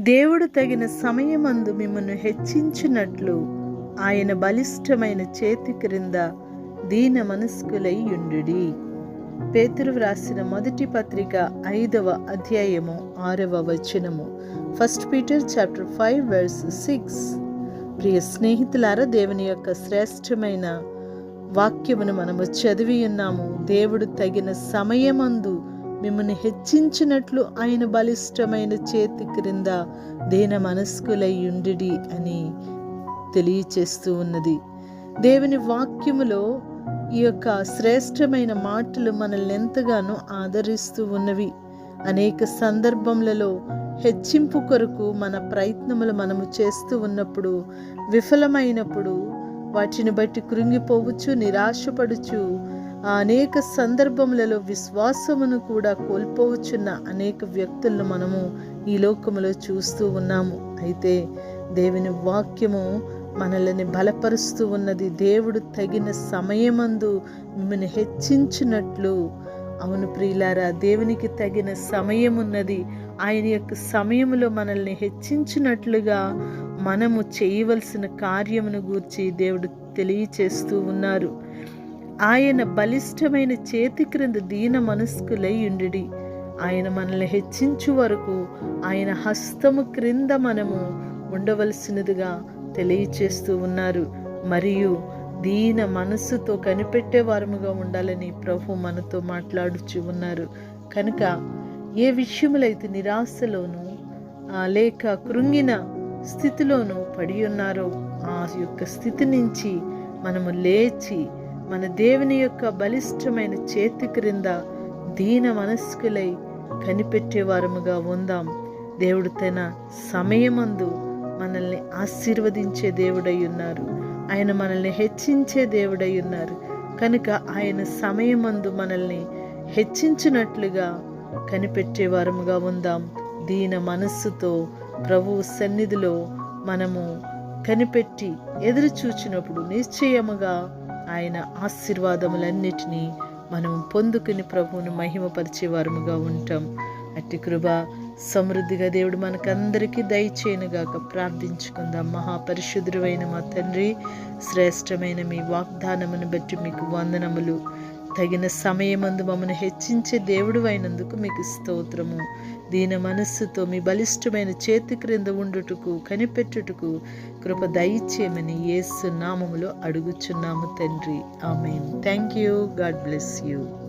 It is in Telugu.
దేవుడు తగిన సమయమందు మిమ్మల్ని హెచ్చించినట్లు ఆయన బలిష్టమైన చేతి క్రింద దీన మనస్కులై యుండుడి పేతురు వ్రాసిన మొదటి పత్రిక ఐదవ అధ్యాయము ఆరవ వచనము. First Peter chapter five verse six ప్రియ స్నేహితులారా దేవుని యొక్క శ్రేష్టమైన వాక్యమును మనము చదివి ఉన్నాము. దేవుడు తగిన సమయమందు మిమ్మల్ని హెచ్చించినట్లు ఆయన బలిష్టమైన చేతి క్రింద దీన ఉండి అని తెలియచేస్తూ ఉన్నది. దేవుని వాక్యములో ఈ యొక్క శ్రేష్టమైన మాటలు మనల్ని ఎంతగానో ఆదరిస్తూ ఉన్నవి. అనేక సందర్భములలో హెచ్చింపు కొరకు మన ప్రయత్నములు మనము చేస్తూ ఉన్నప్పుడు విఫలమైనప్పుడు వాటిని బట్టి కృంగిపోవచ్చు నిరాశపడుచు అనేక సందర్భములలో విశ్వాసమును కూడా కోల్పోవచ్చున్న అనేక వ్యక్తులను మనము ఈ లోకములో చూస్తూ ఉన్నాము. అయితే దేవుని వాక్యము మనల్ని బలపరుస్తూ ఉన్నది. దేవుడు తగిన సమయమందు మిమ్మల్ని హెచ్చించినట్లు. అవును ప్రియులారా దేవునికి తగిన సమయం ఉన్నది ఆయన యొక్క సమయములో మనల్ని హెచ్చించినట్లుగా మనము చేయవలసిన కార్యమును గూర్చి దేవుడు తెలియచేస్తూ ఉన్నారు. ఆయన బలిష్టమైన చేతి క్రింద దీన మనస్కులై ఉండి ఆయన మనల్ని హెచ్చించు వరకు ఆయన హస్తము క్రింద మనము ఉండవలసినదిగా తెలియచేస్తూ ఉన్నారు. మరియు దీన మనస్సుతో కనిపెట్టే వారముగా ఉండాలని ప్రభు మనతో మాట్లాడుచు ఉన్నారు. కనుక ఏ విషయములైతే నిరాశలోను లేక కృంగిన స్థితిలోనూ పడి ఉన్నారో ఆ యొక్క స్థితి నుంచి మనము లేచి మన దేవుని యొక్క బలిష్టమైన చేతి క్రింద దీన మనస్కులై కనిపెట్టే వారముగా ఉందాం. దేవుడు తన సమయమందు మనల్ని ఆశీర్వదించే దేవుడై ఉన్నారు. ఆయన మనల్ని హెచ్చించే దేవుడై ఉన్నారు. కనుక ఆయన సమయమందు మనల్ని హెచ్చించినట్లుగా కనిపెట్టే వారముగా ఉందాం. దీన మనస్సుతో ప్రభువు సన్నిధిలో మనము కనిపెట్టి ఎదురు చూచినప్పుడు నిశ్చయముగా ఆయన ఆశీర్వాదములన్నిటినీ మనం పొందుకుని ప్రభువును మహిమపరిచే వారముగా ఉంటాం. అట్టి కృప సమృద్ధిగా దేవుడు మనకందరికీ దయచేయనుగాక ప్రార్థించుకుందాం. మహాపరిశుద్ధుడైన మా తండ్రి శ్రేష్టమైన మీ వాగ్దానమును బట్టి మీకు వందనములు. తగిన సమయమందు మమ్మల్ని హెచ్చించే దేవుడు అయినందుకు మీకు స్తోత్రము. దీన మనస్సుతో మీ బలిష్టమైన చేతి క్రింద ఉండుటకు కనిపెట్టుటకు కృప దయచేయమని యేసు నామములో అడుగుచున్నాము తండ్రి. Amen. Thank you God bless you.